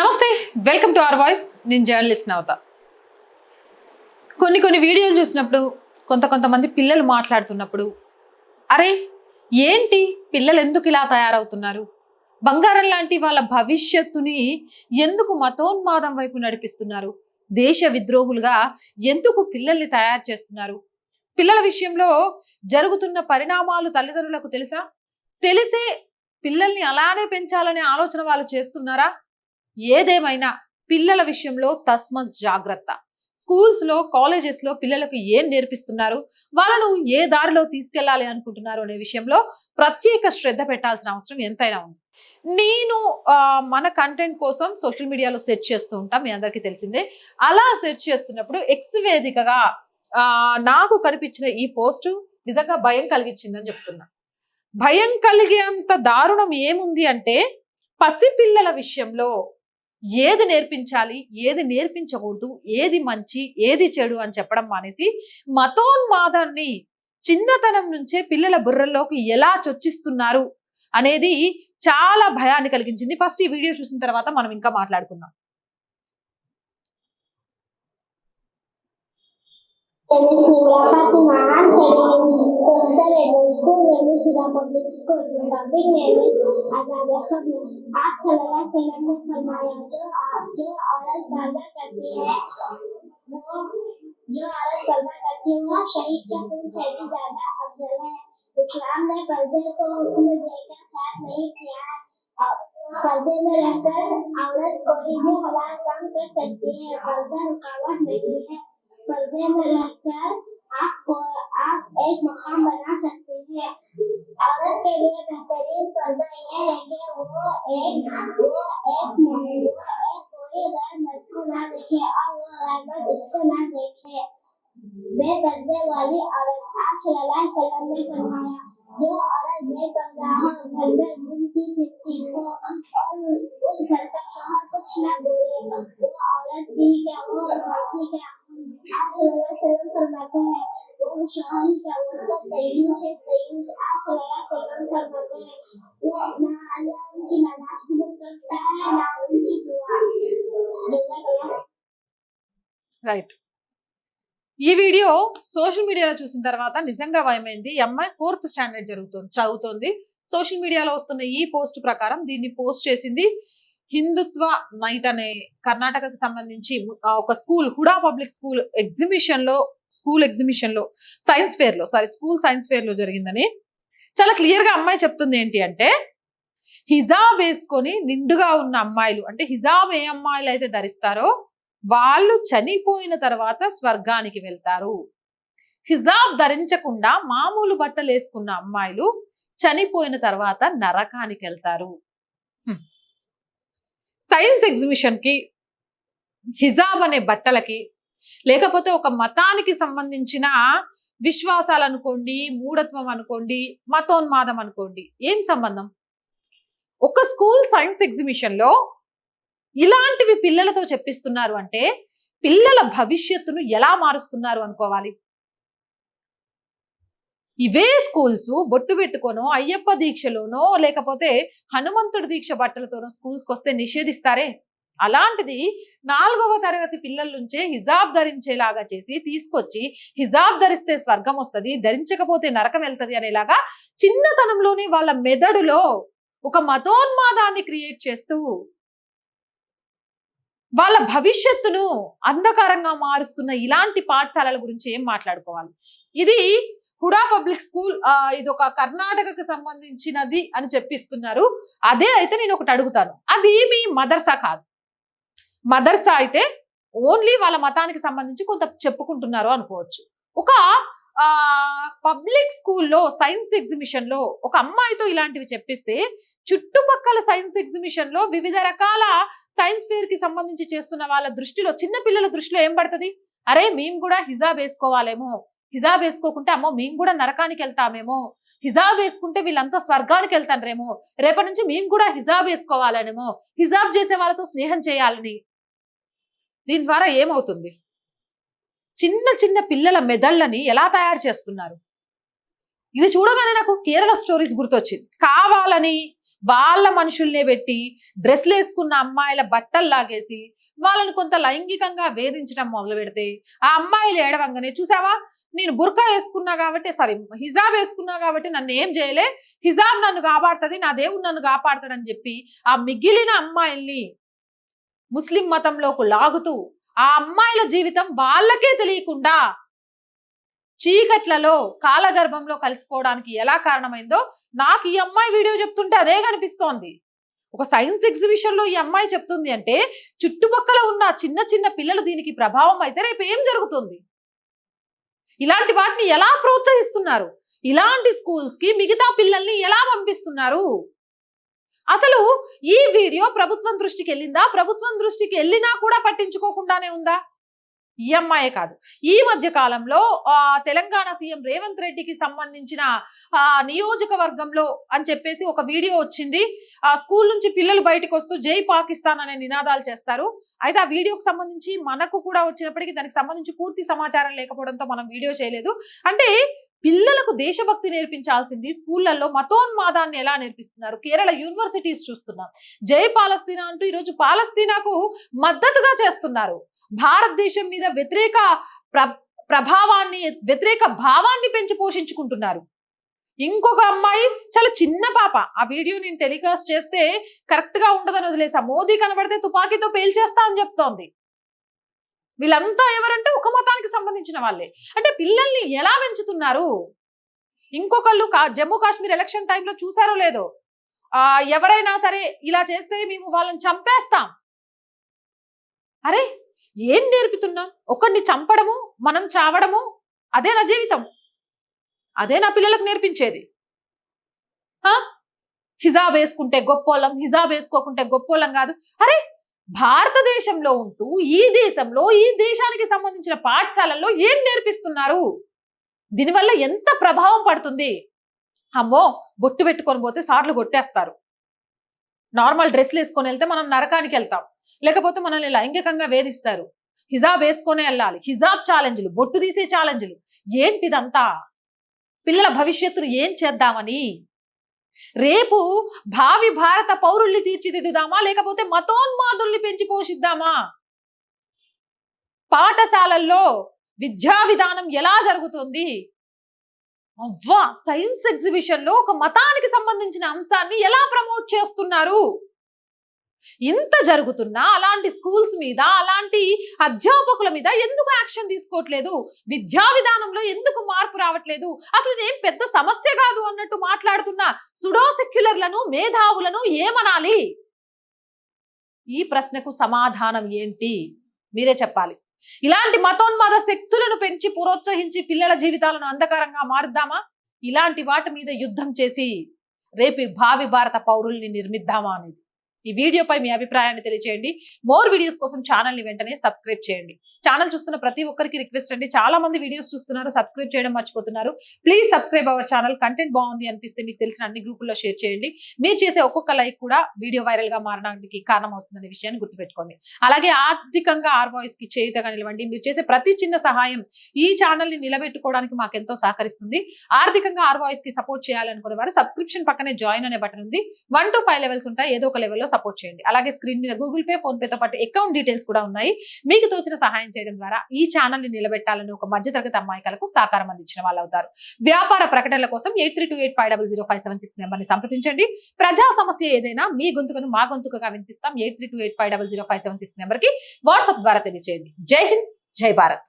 నమస్తే welcome to our voice. నేను journalist నవత. కొన్ని కొన్ని వీడియోలు చూసినప్పుడు కొంత కొంతమంది పిల్లలు మాట్లాడుతున్నప్పుడు అరే ఏంటి పిల్లలు ఎందుకు ఇలా తయారవుతున్నారు? బంగారం లాంటి వాళ్ళ భవిష్యత్తుని ఎందుకు మతోన్మాదం వైపు నడిపిస్తున్నారు? దేశ విద్రోహులుగా ఎందుకు పిల్లల్ని తయారు చేస్తున్నారు? పిల్లల విషయంలో జరుగుతున్న పరిణామాలు తల్లిదండ్రులకు తెలుసా? తెలిసే పిల్లల్ని అలానే పెంచాలనే ఆలోచన వాళ్ళు చేస్తున్నారా? ఏదేమైనా పిల్లల విషయంలో తస్మత్ జాగ్రత్త. స్కూల్స్లో కాలేజెస్లో పిల్లలకు ఏం నేర్పిస్తున్నారు? వాళ్ళను ఏ దారిలో తీసుకెళ్ళాలి అనుకుంటున్నారు అనే విషయంలో ప్రత్యేక శ్రద్ధ పెట్టాల్సిన అవసరం ఎంతైనా ఉంది. నేను మన కంటెంట్ కోసం సోషల్ మీడియాలో సెర్చ్ చేస్తూ ఉంటాం మీ అందరికీ తెలిసిందే. అలా సెర్చ్ చేస్తున్నప్పుడు ఎక్స్ వేదికగా నాకు కనిపించిన ఈ పోస్ట్ నిజంగా భయం కలిగించిందని చెప్తున్నా. భయం కలిగేంత దారుణం ఏముంది అంటే పసిపిల్లల విషయంలో ఏది నేర్పించాలి ఏది నేర్పించకూడదు ఏది మంచి ఏది చెడు అని చెప్పడం మానేసి మతోన్మాదాన్ని చిన్నతనం నుంచే పిల్లల బుర్రల్లోకి ఎలా చొచ్చిస్తున్నారు అనేది చాలా భయాన్ని కలిగించింది. ఫస్ట్ ఈ వీడియో చూసిన తర్వాత మనం ఇంకా మాట్లాడుకుందాం. Miss Nimra Fatima, The topic name आज़ाद खबर आप सल्लल्लाहु अलैहि वसल्लम ने फरमाया जो जो औरत पर्दा करती है वो जो औरत पर्दा करती है वो शहीद के खून से भी ज़्यादा अफजल है इस्लाम ने पर्दे को हुक्म देकर खैर नहीं किया है पर्दे में रहकर औरत कोई भी हलाल काम कर सकती है पर्दा रुकावट नहीं है पर्दे में रहकर आपको आप एक मकाम बना सकते हैं औरत के लिए बेहतरीन पर्दा यह है कि वो एक वो एक कोई गैर मर्द को ना देखे, और वो गैर मर्द इसको ना देखे। बेपर्दे वाली औरत आप सल्लल्लाहु अलैहि ने फरमाया। जो औरत बेपर्दा हो, घर में घूमती फिरती हो, और उस घर का शोहर कुछ ना बोले, वो औरत की क्या, वो मर्द की क्या? आप सल्लल्लाहु अलैहि फरमाते हैं। y te te te el última. La última. Right ఈ వీడియో సోషల్ మీడియాలో చూసిన తర్వాత నిజంగా భయమైంది. ఈ అమ్మాయి ఫోర్త్ స్టాండర్డ్ జరుగుతుంది చదువుతోంది. సోషల్ మీడియాలో వస్తున్న ఈ పోస్ట్ ప్రకారం దీన్ని పోస్ట్ చేసింది హిందుత్వ నైట్ అనే కర్ణాటకకు సంబంధించి ఒక స్కూల్ హుడా పబ్లిక్ స్కూల్ ఎగ్జిబిషన్లో స్కూల్ ఎగ్జిబిషన్లో సైన్స్ ఫేర్లో సారీ స్కూల్ సైన్స్ ఫేర్లో జరిగిందని చాలా క్లియర్గా అమ్మాయి చెప్తుంది ఏంటి అంటే హిజాబ్ వేసుకొని నిండుగా ఉన్న అమ్మాయిలు అంటే హిజాబ్ ఏ అమ్మాయిలు అయితే ధరిస్తారో వాళ్ళు చనిపోయిన తర్వాత స్వర్గానికి వెళ్తారు. హిజాబ్ ధరించకుండా మామూలు బట్టలు వేసుకున్న అమ్మాయిలు చనిపోయిన తర్వాత నరకానికి వెళ్తారు. సైన్స్ ఎగ్జిబిషన్కి హిజాబ్ అనే బట్టలకి లేకపోతే ఒక మతానికి సంబంధించిన విశ్వాసాలు అనుకోండి మూఢత్వం అనుకోండి మతోన్మాదం అనుకోండి ఏం సంబంధం? ఒక స్కూల్ సైన్స్ ఎగ్జిబిషన్లో ఇలాంటివి పిల్లలతో చెప్పిస్తున్నారు అంటే పిల్లల భవిష్యత్తును ఎలా మారుస్తున్నారు అనుకోవాలి. ఇవే స్కూల్స్ బొట్టు పెట్టుకోనో అయ్యప్ప దీక్షలోనో లేకపోతే హనుమంతుడి దీక్ష బట్టలతోనో స్కూల్స్కి వస్తే నిషేధిస్తారే? అలాంటిది నాలుగవ తరగతి పిల్లల నుంచే హిజాబ్ ధరించేలాగా చేసి తీసుకొచ్చి హిజాబ్ ధరిస్తే స్వర్గం వస్తుంది ధరించకపోతే నరకం వెళ్తది అనేలాగా చిన్నతనంలోనే వాళ్ళ మెదడులో ఒక మతోన్మాదాన్ని క్రియేట్ చేస్తూ వాళ్ళ భవిష్యత్తును అంధకారంగా మారుస్తున్న ఇలాంటి పాఠశాలల గురించి ఏం మాట్లాడుకోవాలి? ఇది హుడా పబ్లిక్ స్కూల్ ఇది ఒక కర్ణాటకకు సంబంధించినది అని చెప్పిస్తున్నారు. అదే అయితే నేను ఒకటి అడుగుతాను. అది మీ మదర్సా కాదు. మదర్సా అయితే ఓన్లీ వాళ్ళ మతానికి సంబంధించి కొంత చెప్పుకుంటున్నారు అనుకోవచ్చు. ఒక ఆ పబ్లిక్ స్కూల్లో సైన్స్ ఎగ్జిబిషన్లో ఒక అమ్మాయితో ఇలాంటివి చెప్పిస్తే చుట్టుపక్కల సైన్స్ ఎగ్జిబిషన్లో వివిధ రకాల సైన్స్ ఫేర్కి సంబంధించి చేస్తున్న వాళ్ళ దృష్టిలో చిన్న పిల్లల దృష్టిలో ఏం పడుతుంది? అరే మేము కూడా హిజాబ్ వేసుకోవాలేమో. హిజాబ్ వేసుకోకుంటే అమ్మో మేము కూడా నరకానికి వెళ్తామేమో. హిజాబ్ వేసుకుంటే వీళ్ళంతా స్వర్గానికి వెళ్తారేమో రేపటి నుంచి మేము కూడా హిజాబ్ వేసుకోవాలనేమో. హిజాబ్ చేసే వాళ్ళతో స్నేహం చేయాలని. దీని ద్వారా ఏమవుతుంది? చిన్న చిన్న పిల్లల మెదళ్ళని ఎలా తయారు చేస్తున్నారు? ఇది చూడగానే నాకు కేరళ స్టోరీస్ గుర్తొచ్చింది. కావాలని వాళ్ళ మనుషుల్నే పెట్టి డ్రెస్లు వేసుకున్న అమ్మాయిల బట్టలు లాగేసి వాళ్ళని కొంత లైంగికంగా వేధించడం మొదలు పెడితే ఆ అమ్మాయిలు ఏడవంగానే చూసావా? నేను బుర్కా వేసుకున్నా కాబట్టి సారీ హిజాబ్ వేసుకున్నా కాబట్టి నన్ను ఏం చేయలే? హిజాబ్ నన్ను కాపాడుతుంది నా దేవుడు నన్ను కాపాడుతాడని చెప్పి ఆ మిగిలిన అమ్మాయిల్ని ముస్లిం మతంలోకి లాగుతూ ఆ అమ్మాయిల జీవితం వాళ్ళకే తెలియకుండా చీకట్లలో కాలగర్భంలో కలిసిపోవడానికి ఎలా కారణమైందో నాకు ఈ అమ్మాయి వీడియో చెప్తుంటే అదే కనిపిస్తోంది. ఒక సైన్స్ ఎగ్జిబిషన్లో ఈ అమ్మాయి చెప్తుంది అంటే చుట్టుపక్కల ఉన్న చిన్న చిన్న పిల్లలు దీనికి ప్రభావం అయితే రేపు ఏం జరుగుతుంది? ఇలాంటి వాటిని ఎలా ప్రోత్సహిస్తున్నారు? ఇలాంటి స్కూల్స్కి మిగతా పిల్లల్ని ఎలా పంపిస్తున్నారు? అసలు ఈ వీడియో ప్రభుత్వం దృష్టికి వెళ్ళిందా? ప్రభుత్వం దృష్టికి వెళ్ళినా కూడా పట్టించుకోకుండానే ఉందా? ఈ అమ్మాయే కాదు. ఈ మధ్య కాలంలో ఆ, తెలంగాణ సీఎం రేవంత్ రెడ్డికి సంబంధించిన ఆ నియోజకవర్గంలో అని చెప్పేసి ఒక వీడియో వచ్చింది. ఆ స్కూల్ నుంచి పిల్లలు బయటకు వస్తూ జై పాకిస్తాన్ అనే నినాదాలు చేస్తారు. అయితే ఆ వీడియోకి సంబంధించి మనకు కూడా వచ్చినప్పటికీ దానికి సంబంధించి పూర్తి సమాచారం లేకపోవడంతో మనం వీడియో చేయలేదు. అంటే పిల్లలకు దేశభక్తి నేర్పించాల్సింది స్కూళ్ళల్లో మతోన్మాదాన్ని ఎలా నేర్పిస్తున్నారు? కేరళ యూనివర్సిటీస్ చూస్తున్నాం. జై పాలస్తీనా అంటూ ఈరోజు పాలస్తీనాకు మద్దతుగా చేస్తున్నారు. భారతదేశం మీద వ్యతిరేక ప్ర ప్రభావాన్ని వ్యతిరేక భావాన్ని పెంచి పోషించుకుంటున్నారు. ఇంకొక అమ్మాయి చాలా చిన్న పాప. ఆ వీడియో నేను టెలికాస్ట్ చేస్తే కరెక్ట్గా ఉండదని వదిలేసా. మోదీ కనబడితే తుపాకీతో పేల్చేస్తా అని చెప్తోంది. వీళ్ళంతా ఎవరంటే ఒక మతానికి సంబంధించిన వాళ్ళే. అంటే పిల్లల్ని ఎలా పెంచుతున్నారు? ఇంకొకళ్ళు కా- జమ్మూ కాశ్మీర్ ఎలక్షన్ టైంలో చూసారో లేదో? ఆ ఎవరైనా సరే ఇలా చేస్తే మేము వాళ్ళని చంపేస్తాం. అరే ఏం నేర్పుతున్నాం? ఒకరిని చంపడము మనం చావడము అదే నా జీవితం. అదే నా పిల్లలకు నేర్పించేది. ఆ? హిజాబ్ వేసుకుంటే గొప్పోళ్ళం హిజాబ్ వేసుకోకుంటే గొప్పోళ్ళం కాదు. అరే భారతదేశంలో ఉంటూ ఈ దేశంలో ఈ దేశానికి సంబంధించిన పాఠశాలల్లో ఏం నేర్పిస్తున్నారు? దీనివల్ల ఎంత ప్రభావం పడుతుంది? అమ్మో బొట్టు పెట్టుకొని పోతే సార్లు కొట్టేస్తారు. నార్మల్ డ్రెస్లు వేసుకొని వెళ్తే మనం నరకానికి వెళ్తాం. లేకపోతే మనల్ని లైంగికంగా వేధిస్తారు. హిజాబ్ వేసుకొనే వెళ్ళాలి. హిజాబ్ ఛాలెంజ్లు బొట్టు తీసే ఛాలెంజ్లు. ఏంటిదంతా? పిల్లల భవిష్యత్తును ఏం చేద్దామని? రేపు భావి భారత పౌరుల్ని తీర్చిదిద్దుదామా? లేకపోతే మతోన్మాదుల్ని పెంచి పోషిద్దామా? పాఠశాలల్లో విద్యా విధానం ఎలా జరుగుతుంది? అవ్వా సైన్స్ ఎగ్జిబిషన్లో ఒక మతానికి సంబంధించిన అంశాన్ని ఎలా ప్రమోట్ చేస్తున్నారు? ఇంత జరుగుతున్నా అలాంటి స్కూల్స్ మీద అలాంటి అధ్యాపకుల మీద ఎందుకు యాక్షన్ తీసుకోవట్లేదు? విద్యా విధానంలో ఎందుకు మార్పు రావట్లేదు? అసలు ఇదేం పెద్ద సమస్య కాదు అన్నట్టు మాట్లాడుతున్న సుడో సెక్యులర్లను మేధావులను ఏమనాలి? ఈ ప్రశ్నకు సమాధానం ఏంటి? మీరే చెప్పాలి. ఇలాంటి మతోన్మాద శక్తులను పెంచి ప్రోత్సహించి పిల్లల జీవితాలను అంధకారంగా మారుద్దామా? ఇలాంటి వాటి మీద యుద్ధం చేసి రేపు భావి భారత పౌరుల్ని నిర్మిద్దామా అనేది. ఈ వీడియోపై మీ అభిప్రాయాన్ని తెలియజేయండి మోర్ వీడియోస్ కోసం ఛానల్ని వెంటనే సబ్స్క్రైబ్ చేయండి. ఛానల్ చూస్తున్న ప్రతి ఒక్కరికి రిక్వెస్ట్ అండి. చాలా మంది వీడియోస్ చూస్తున్నారు సబ్స్క్రైబ్ చేయడం మర్చిపోతున్నారు. Please subscribe our channel content బాగుంది అనిపిస్తే మీకు తెలిసిన అన్ని గ్రూపుల్లో షేర్ చేయండి. మీరు చేసే ఒక్కొక్క లైక్ కూడా వీడియో వైరల్గా మారడానికి కారణం అవుతుందనే విషయాన్ని గుర్తుపెట్టుకోండి. అలాగే ఆర్థికంగా ఆర్ వాయిస్కి చేయుతగా నిలవండి. మీరు చేసే ప్రతి చిన్న సహాయం ఈ ఛానల్ని నిలబెట్టుకోవడానికి మాకెంతో సహకరిస్తుంది. ఆర్థికంగా ఆర్ వాయిస్కి సపోర్ట్ చేయాలనుకునే వారు సబ్స్క్రిప్షన్ పక్కనే జాయిన్ అనే బటన్ ఉంది. వన్ టు ఫైవ్ లెవెల్స్ ఉంటాయి. ఏదో ఒక లెవెల్లో సపోర్ట్ చేయండి. అలాగే స్క్రీన్ మీద గూగుల్ పే ఫోన్ పేతో పాటు అకౌంట్ డీటెయిల్స్ కూడా ఉన్నాయి. మీకు తోచిన సహాయం చేయడం ద్వారా ఈ ఛానల్ని నిలబెట్టాలని ఒక మధ్యతరగతి అమ్మాయికలకు సహకారం అందించిన వాళ్ళు అవుతారు. వ్యాపార ప్రకటనల కోసం eight three two eight five double zero five seven six నెంబర్ని సంప్రదించండి. ప్రజా సమస్య ఏదైనా మీ గొంతుకను మా గొంతుకగా వినిపిస్తాం. Eight three two eight five double zero five seven six నెంబర్కి వాట్సాప్ ద్వారా తెలియజేయండి జై హింద్ జై భారత్.